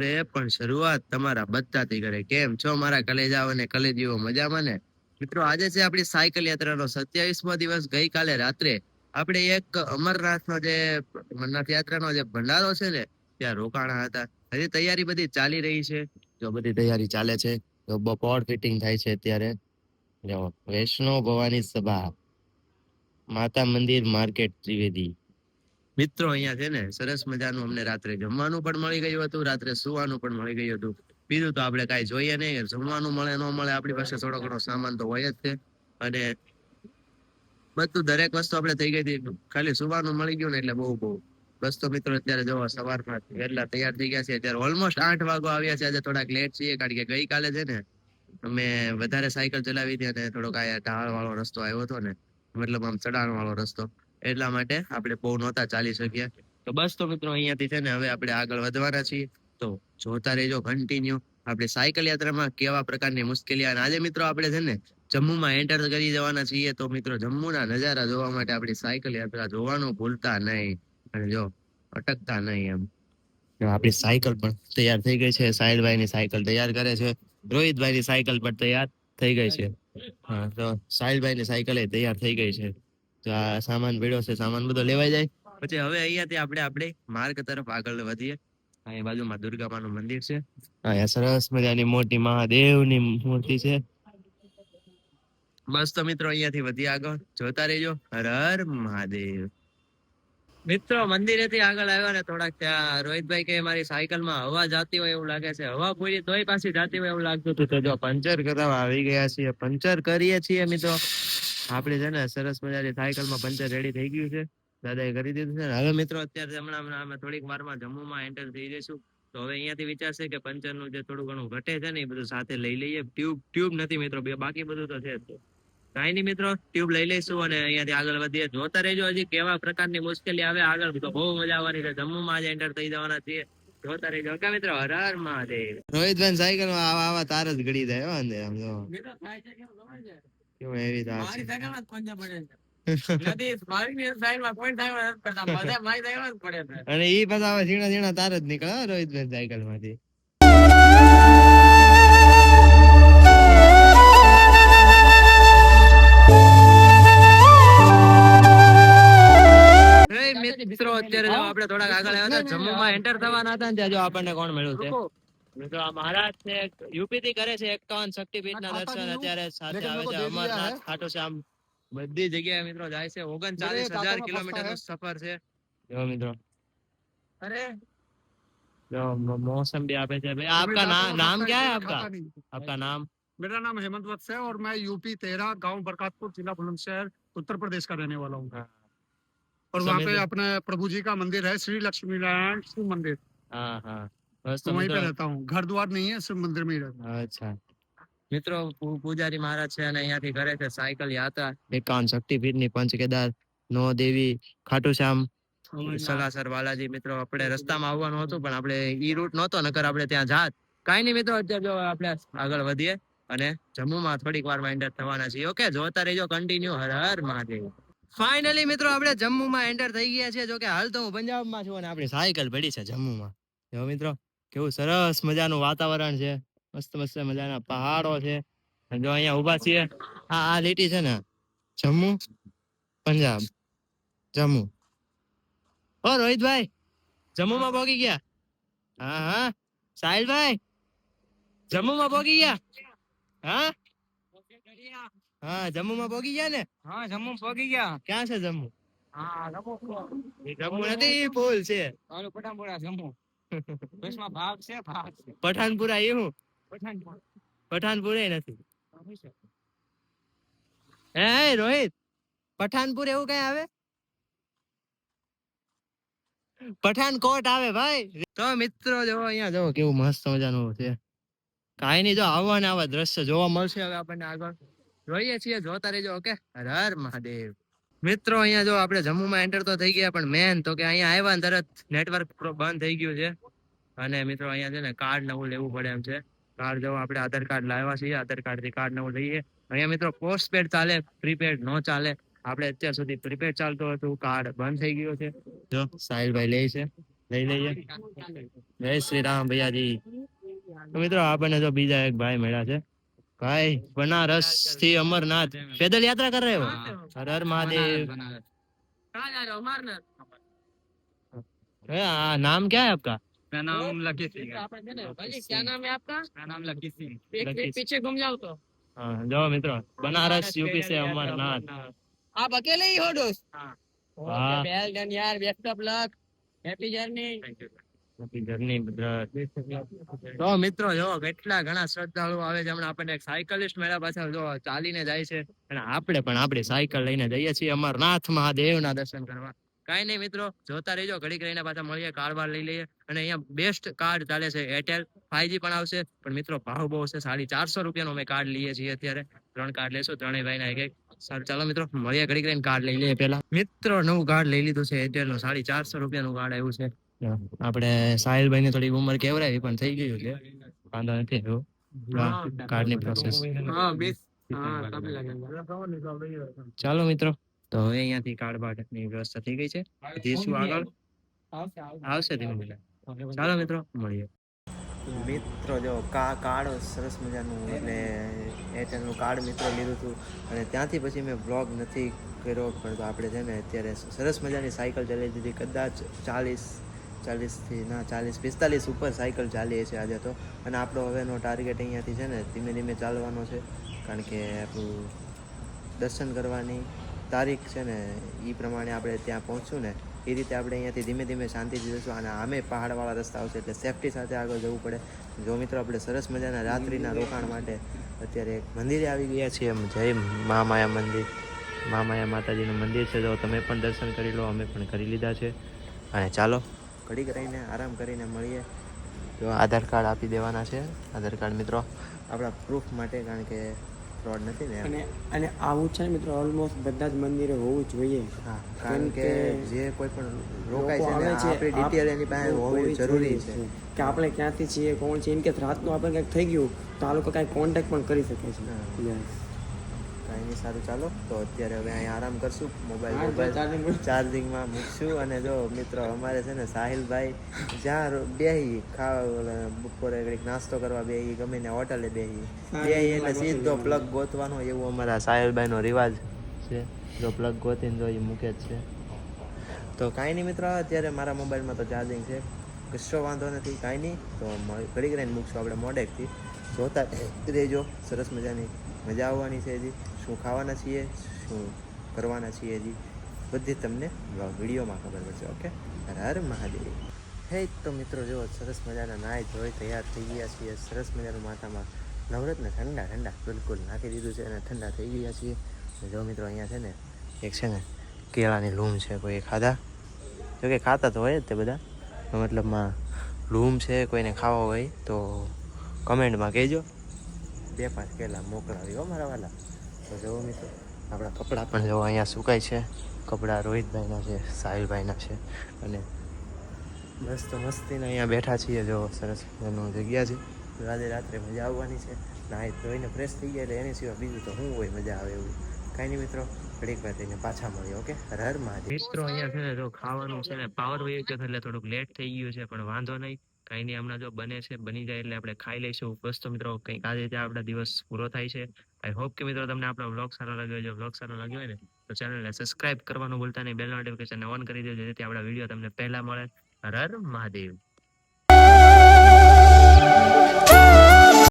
કરે, પણ શરૂઆત તમારા બચ્ચાથી કરે. કેમ? છો મારા કલેજાઓ અને કલેજીઓ મજામાં ને? મિત્રો, આજે છે આપણી સાયકલ યાત્રાનો સત્યાવીસમો દિવસ. ગઈકાલે રાત્રે આપણે એક અમરનાથનો જે, અમરનાથ યાત્રાનો જે ભંડારો છે ને, ત્યાં રોકાણા હતા. હજી તૈયારી બધી ચાલી રહી છે. જો બધી તૈયારી ચાલે છે, તો બપોર ફિટિંગ થાય છે અત્યારે. જો વૈષ્ણવ ભવાની સભા, માતા મંદિર માર્કેટ ત્રિવેદી. મિત્રો અહીંયા છે ને, સરસ મજાનું અમને રાત્રે જમવાનું પણ મળી ગયું હતું, રાત્રે સુવાનું પણ મળી ગયું હતું. બીજું તો આપણે કાંઈ જોઈએ નહીં, જમવાનું મળે, ન મળે, આપણી પાસે થોડો ઘણો સામાન તો હોય જ છે. અને બધું દરેક વસ્તુ આપણે થઈ ગઈ હતી, ખાલી સુવાનું મળી ગયું ને એટલે બહુ બહુ. બસ તો મિત્રો અત્યારે જો સવારમાં એટલા તૈયાર થઈ ગયા છે અત્યારે ઓલમોસ્ટ આઠ વાગો આવ્યા છે, આજે થોડાક લેટ છીએ, કારણ કે ગઈકાલે છે ને, અમે વધારે સાયકલ ચલાવી હતી અને થોડોક આ ઢાળ વાળો રસ્તો આવ્યો હતો ને, મતલબ આમ ચડાણ વાળો રસ્તો. એટલા માટે આપણે બહુ નહોતા ચાલી શક્યા. તો બસ તો મિત્રો અહીંયાથી છે ને હવે આપણે આગળ વધવાના છીએ. તો જોતા રહેજો કન્ટિન્યુ આપણે સાયકલ યાત્રામાં કેવા પ્રકારની મુશ્કેલી અને આજે મિત્રો આપણે છે ને જમ્મુમાં એન્ટર કરી જવાના છીએ. તો મિત્રો જમ્મુના નજારા જોવા માટે આપણી સાયકલ યાત્રા જોવાનું ભૂલતા નહીં. અને જો અટકતા નહીં એમ. આપણી સાયકલ પણ તૈયાર થઈ ગઈ છે. સાહિલભાઈ ની સાયકલ તૈયાર કરે છે. રોહિતભાઈ ની સાયકલ પણ તૈયાર થઈ ગઈ છે. હા, તો સાહિલભાઈની સાયકલ તૈયાર થઈ ગઈ છે. તો આ સામાન પડ્યો છે, સામાન બધો લેવાઈ જાય. પછી હવે અહીંયાથી આપણે આપણે માર્ગ તરફ આગળ વધીએ. અહીં બાજુમાં દુર્ગા માનું મંદિર છે. અહીંયા સરસ મજાની મોટી મહાદેવની મૂર્તિ છે. બસ તો મિત્રો અહીંયાથી વધી આગળ. જોતા રહેજો. હર હર મહાદેવ. મિત્રો, મંદિરેથી આગળ આવ્યા ને થોડાક ત્યાં રોહિતભાઈ કે મારી સાયકલમાં હવા જાતી હોય એવું લાગે છે. હવા પૂરી તોય પાછી જાતી હોય એવું લાગતું હતું. તો જો પંચર કરવા આવી ગયા છીએ. પંચર કરીએ છીએ મિત્રો. આપણે છે ને સરસ મજાની સાયકલમાં પંચર રેડી થઈ ગયું છે. દાદાએ કરી દીધું છે હવે મિત્રો અત્યારે હમણાં હમણાં અમે થોડીક વારમાં જમ્મુમાં એન્ટર થઈ જઈશું. તો હવે અહીંયાથી વિચારશે કે પંચરનું જે થોડું ઘણું ઘટે છે ને એ બધું સાથે લઈ લઈએ. ટ્યુબ ટ્યુબ નથી મિત્રો બાકી બધું તો છે જ તે. કાંઈ નહીં મિત્રો ટ્યુબ લઈ લઈશું અને અહીંયાથી આગળ વધીએ. જોતા રહેજો હજી કેવા પ્રકારની મુશ્કેલી આવે આગળ. તો બહુ મજા આવવાની છે. જમ્મુમાં આજે એન્ટર થઈ જવાના છીએ. જોતા રહેજો. કે મિત્રો હર હર મહાદેવ. રોહિતભાઈ સાયકલ આવા આવા તાર જ ઘડી જાય વાંધે આમ જો કેવું એવી તાર છે અને ઈ પાછા ઝીણા ઝીણા તાર જ નીકળે હો રોહિતભાઈ સાયકલમાંથી મિત્રો અત્યારે જો આપણે થોડાક આગળ આવ્યા હતા જમ્મુમાં એન્ટર થવાના હતા ને ત્યાં જો આપણને કોણ મળ્યું છે મિત્રો આ મહારાજ છે યુપી થી કરે છે એકાવન શક્તિપીઠ ના દર્શન અત્યારે સાથે આવે છે અમરનાથ ખાટુ શ્યામ બધી જગ્યાએ મિત્રો જાય છે ઓગણચાલીસ હજાર કિલોમીટર નો સફર છે જો મિત્રો जो मौ- मौसम भी आप ऐसे भाई आपका नाम नाम क्या है आपका आपका नाम मेरा नाम हेमंत वत्स है और मैं यूपी तेरह गांव बरकातपुर जिला बुलंदशहर उत्तर प्रदेश का रहने वाला हूँ हाँ। और वहाँ पे समझ- अपने प्रभु जी का मंदिर है श्री लक्ष्मी नारायण शिव मंदिर हाँ हाँ बस तो तो वहीं पे મિત્રો रहता हूँ घर द्वार नहीं है सिर्फ मंदिर में ही रहता અચ્છા મિત્રો પૂ- પૂજારી મહારાજ છે અને અહીંયાથી કરે છે સાયકલ યાત્રા એકાવન શક્તિપીઠ ની પંચ કેદાર નો દેવી ખાટુ શ્યામ સલાસર બાલાજી મિત્રો આપણે રસ્તામાં આવવાનું હતું પણ આપણે ઈ રૂટ નહોતો નકર આપણે ત્યાં જાત કાંઈ નહીં મિત્રો અત્યારે જો આપણે આગળ વધીએ અને જમ્મુમાં થોડીક વારમાં એન્ટર થવાના છીએ ઓકે જોતા રહેજો કન્ટિન્યુ હર હર મહાદેવ ફાઇનલી મિત્રો આપણે જમ્મુમાં એન્ટર થઈ ગયા છે જો કે હાલ તો હું પંજાબમાં છું અને આપણી સાયકલ પડી છે જમ્મુમાં જો મિત્રો કેવું સરસ મજાનું વાતાવરણ છે. મસ્ત મસ્ત મજાના પહાડો છે. જો અહીંયા ઊભા છીએ આ આ લીટી છે ને જમ્મુ પંજાબ. જમ્મુ. ઓ રોહિતભાઈ જમ્મુમાં પહોંચી ગયા? હા હા. સાહિલભાઈ જમ્મુમાં ભોગી ગયા? હા? હા જમ્મુમાં પહોંચી ગયા ને? હા જમ્મુ પહોંચી ગયા. ક્યાં છે જમ્મુ? હા જમ્મુ. નથી પુલ છે. જમ્મુ. ભેંસમાં ભાવ છે ભાવ છે. પઠાણપુરા એ હું? પઠાણપુરા પઠાણપુરે નથી. હે રોહિત પઠાણપુર એવું કઈ આવે? પઠાણકોટ આવે ભાઈ. તો મિત્રો જો અહીંયા જો કેવું મસ્ત મજાનું છે. કાઈ નહીં જો આવવાના આવા દ્રશ્ય જોવા મળશે હવે આપણને આગળ. જોઈએ છીએ જોતા રહેજો ઓકે? હર મહાદેવ. મિત્રો અહીંયા જો આપણે જમ્મુમાં એન્ટર તો થઈ ગયા પણ મેન તો કે અહીંયા આવ્યા ને તરત નેટવર્ક બંધ થઈ ગયું છે. અને મિત્રો અહીંયા છે ને કાર્ડ નવું લેવું પડે એમ છે. કાર્ડ જો આપણે આધાર કાર્ડ લાવ્યા છીએ આધાર કાર્ડથી કાર્ડ નવું લઈએ. અહીંયા મિત્રો પોસ્ટપેડ ચાલે પ્રીપેડ નો ચાલે. આપણે અત્યાર સુધી પ્રીપેડ ચાલતું હતું કાર્ડ બંધ થઈ ગયું છે. જો. સાહિલભાઈ લે છે. લઈ લઈએ. જય શ્રી રામ ભૈયાજી. મિત્રો આપણને જો બીજા એક ભાઈ મળ્યા છે. ભાઈ બનારસ થી અમરનાથ पैदल यात्रा कर रहे हो हर हर महादेव कहाँ जा रहे हो अमरनाथ ए, आ, नाम क्या है आपका मेरा नाम लकी सिंह है भाई क्या नाम है आपका मेरा नाम लकी सिंह एक लकी एक पीछे घूम जाओ तो हाँ जाओ मित्रों बनारस यूपी से अमरनाथ आप अकेले ही हो दोस्त हाँ। ओके वेल डन यार best of luck happy journey Happy journey, brother. તો મિત્રો જો કેટલા ઘણા શ્રદ્ધાળુઓ આવે છે. હમણાં આપણને સાયકલિસ્ટ મેળા પાછળ જો ચાલીને જાય છે. અને આપણે પણ આપણી સાયકલ લઈને જઈએ છીએ અમરનાથ મહાદેવના દર્શન કરવા. કાંઈ નહીં મિત્રો, જોતા રહેજો. ઘડીક રહીને પાછા મળીએ કાર્ડ બાર લઈ લઈએ. અને અહીંયા બેસ્ટ કાર્ડ ચાલે છે. એરટેલ ફાઈવજી પણ આવશે. પણ મિત્રો, ભાવ બહુ છે. સાડી ચારસો રૂપિયાનો અમે કાર્ડ લઈએ છીએ અત્યારે. ત્રણ કાર્ડ લેશું, ત્રણેય ભાઈના એક એક. સારું, ચાલો મિત્રો. મળીએ, ઘડીક રહીને કાર્ડ લઈ લઈએ પેલા મિત્રો, નવું કાર્ડ લઈ લીધું છે. એરટેલનું સાડી ચારસો રૂપિયાનું કાર્ડ આવ્યું છે. આપણે સાહિલભાઈ ની થોડી ઉંમર કેવરાવી પણ થઈ ગયું છે. વાંધો નથી જો કાર્ડની પ્રોસેસ ચાલો મિત્રો. તો હવે અહીંયાથી કાર્ડ બાટની વ્યવસ્થા થઈ ગઈ છે. હજી આગળ? આવશે ધીમે ચાલો મિત્રો મળીએ. મિત્રો જો કા કાર્ડ સરસ મજાનું એટલે એરટેલનું કાર્ડ મિત્રો લીધું હતું. અને ત્યાંથી પછી મેં બ્લોગ નથી કર્યો પણ આપણે છે ને અત્યારે સરસ મજાની સાયકલ ચલાવી દીધી કદાચ ચાલીસ ચાલીસથી, ના, ચાલીસ, પિસ્તાલીસ ઉપર સાયકલ ચાલીએ છીએ આજે તો. અને આપણો હવેનો ટાર્ગેટ અહીંયાથી છે ને, ધીમે ધીમે ચાલવાનો છે. કારણ કે આપણું દર્શન કરવાની તારીખ છે ને એ પ્રમાણે આપણે ત્યાં પહોંચશું ને, એ રીતે આપણે અહીંયાથી ધીમે ધીમે શાંતિથી જશું અને આમે પહાડવાળા રસ્તા આવશે એટલે સેફટી સાથે આગળ જવું પડે. જો મિત્રો, આપણે સરસ મજાના રાત્રિના રોકાણ માટે અત્યારે એક મંદિરે આવી ગયા છીએ એમ. જય મહામાયા મંદિર. મહામાયા માતાજીનું મંદિર છે. જો તમે પણ દર્શન કરી લો, અમે પણ કરી લીધા છે. અને ચાલો ઘડીક રહીને આરામ કરીને મળીએ. તો આધાર કાર્ડ આપી દેવાના છે. આધાર કાર્ડ મિત્રો આપણા પ્રૂફ માટે કારણ કે ફ્રોડ નથી ને. અને અને આવું છે મિત્રો ઓલમોસ્ટ બધા જ મંદિરે હોવું જોઈએ. હા કારણ કે કે જે કોઈ પણ રોકાય છે ને આપણી ડિટેલ એની પાસે હોવી જરૂરી છે. કે આપણે ક્યાંથી છીએ કોણ છે ઇન કેસ રાતનું આપણે કંઈક થઈ ગયું તો આ લોકો કાંઈ કોન્ટેક્ટ પણ કરી શકે છે. હા. કાંઈ નહીં સારું ચાલો. તો અત્યારે હવે અહીંયા આરામ કરશું મોબાઈલ મોબાઈલ ચાર્જિંગમાં મૂકશું. અને જો મિત્રો અમારે છે ને સાહિલભાઈ જ્યાં બેહી ખાવા બપોરે કંઈક નાસ્તો કરવા બેહી ગમે ને હોટલે બેહી. બેહી એટલે સીધો પ્લગ ગોતવાનો એવું અમારા સાહિલભાઈનો રિવાજ છે. જો પ્લગ ગોતીને જો એ મૂકે જ છે. તો કાંઈ નહીં મિત્રો અત્યારે મારા મોબાઈલમાં તો ચાર્જિંગ છે. કશો વાંધો નથી કાંઈ નહીં. તો ઘડી ઘડીક રહીને મૂકશું આપણે મોડેકથી. જોતા રહેજો સરસ મજાની. મજા આવવાની છે હજી. શું ખાવાના છીએ? શું કરવાના છીએ હજી? બધી તમને વિડીયોમાં ખબર પડશે, ઓકે? હર હર મહાદેવ. હે, તો મિત્રો જો સરસ મજાના નાય ધોઈ તૈયાર થઈ ગયા છીએ. સરસ મજાનું માથામાં નવરત્ન ઠંડા ઠંડા બિલકુલ નાખી દીધું છે અને ઠંડા થઈ ગયા છીએ. જો મિત્રો, અહીંયા છે ને, એક છે ને, કેળાની લૂમ છે, કોઈ ખાધા? જોકે ખાતા તો હોય જ તે બધા. મતલબમાં લૂમ છે, કોઈને ખાવા હોય તો કમેન્ટમાં કહેજો. બે પાંચ કેલા મોકલાવી હો મારા વાલા. તો જુઓ મિત્રો, આપણા કપડાં પણ જો અહીંયા સુકાય છે. કપડાં રોહિતભાઈના છે, સાહિલભાઈના છે. અને બસ તો મસ્તીને અહીંયા બેઠા છીએ. જો સરસ મજાનું જગ્યા છે. રાતે રાત્રે મજા આવવાની છે. નાહી ધોઈને ફ્રેશ થઈ ગયા એટલે એની સિવાય બીજું તો શું હોય મજા આવે એવું. કાંઈ નહીં મિત્રો, ઘડીક વાર થઈને પાછા મળીએ, ઓકે? હર મહાદેવ. મિત્રો, અહીંયા છે ને જો ખાવાનું છે ને પાવર વહી ગયો એટલે થોડુંક લેટ થઈ ગયું છે, પણ વાંધો નહીં. કઈ નહીં, હમણાં જો બને છે, બની જાય એટલે આપણે ખાઈ લઈશું. બસ તો મિત્રો, કંઈક આજે ત્યાં આપણા દિવસ પૂરો થાય છે. આઈ હોપ કે મિત્રો તમને આપણો વ્લોગ સારો લાગ્યો જો વ્લોગ સારો લાગ્યો હોય ને, તો ચેનલને સબસ્ક્રાઇબ કરવાનું ભૂલતા નહીં. બેલ નોટિફિકેશન ઓન કરી દેજો, જેથી આપણા વીડિયો તમને પહેલા મળે. હર હર મહાદેવ.